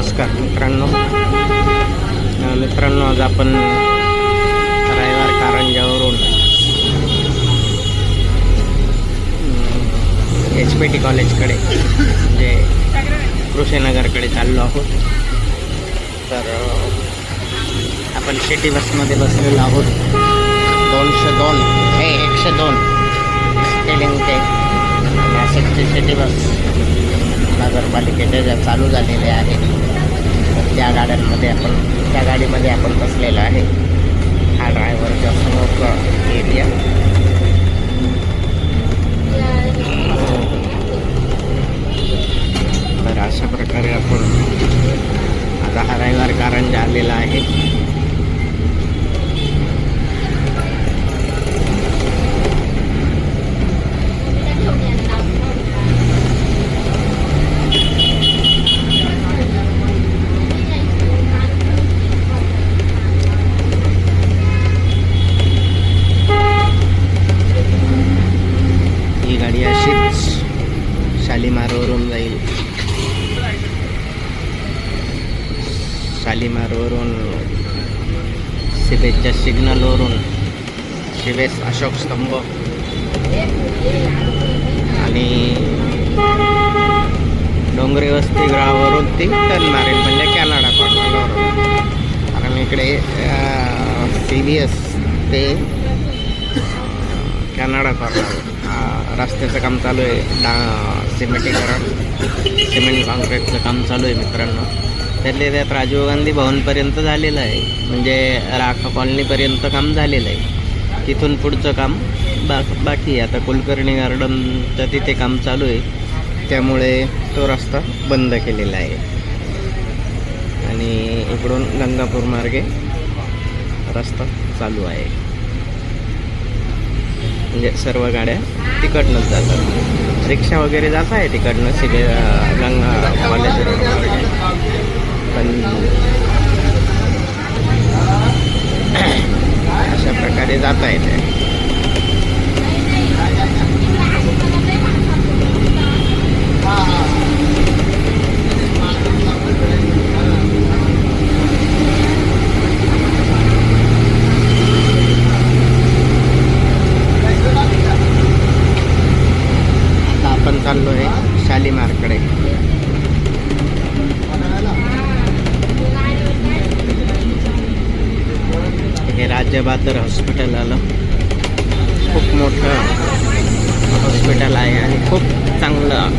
नमस्कार मित्रांनो. मित्रांनो आज आपण रविवार कारंजावरून एच पी टी कॉलेजकडे म्हणजे कृषीनगरकडे चाललो आहोत. तर आपण सिटी बसमध्ये बसलेलो आहोत. दोनशे दोन हे एकशे दोन. स्पेलिंग ते. नाशिकची सिटी बस नगरपालिकेच्या ज्या चालू झालेल्या आहेत गाड्यांमध्ये आपण त्या गाडीमध्ये आपण बसलेलो आहे. हा ड्रायव्हरचा समोरचा एरिया तर अशा प्रकारे आपण आता हा रविवार कारण झालेला आहे. गाडी अशीच शालीमारवरून जाईल. शालिमारवरून सिबेसच्या सिग्नलवरून शिबेस अशोक स्तंभ. आणि डोंगरी ग्रहावरून ती टर्न मारेल म्हणजे कॅनडा कॉर्नरवरून कारण इकडे सी बी एस ते कॅनडा कॉर्नर रस्त्याचं काम चालू आहे डा सिमेंटीकरण सिमेंट कॉन्क्रीटचं काम चालू आहे मित्रांनो. त्यातले त्यात राजीव गांधी भवनपर्यंत झालेलं आहे. म्हणजे राखा कॉलनीपर्यंत काम झालेलं आहे. तिथून पुढचं काम बा बाकी आहे. आता कुलकर्णी गार्डनचं तिथे काम चालू आहे. त्यामुळे तो रस्ता बंद केलेला आहे. आणि इकडून गंगापूर मार्गे रस्ता चालू आहे. म्हणजे सर्व गाड्या तिकडनंच जातात. रिक्षा वगैरे जात आहे तिकडनं सिगे गंगा कॉलेज पण अशा प्रकारे जात आहे ते आता आपण चाललो आहे शालीमारकडे हे राज्यबादर हॉस्पिटल आलं. खूप मोठं हॉस्पिटल आहे आणि खूप चांगलं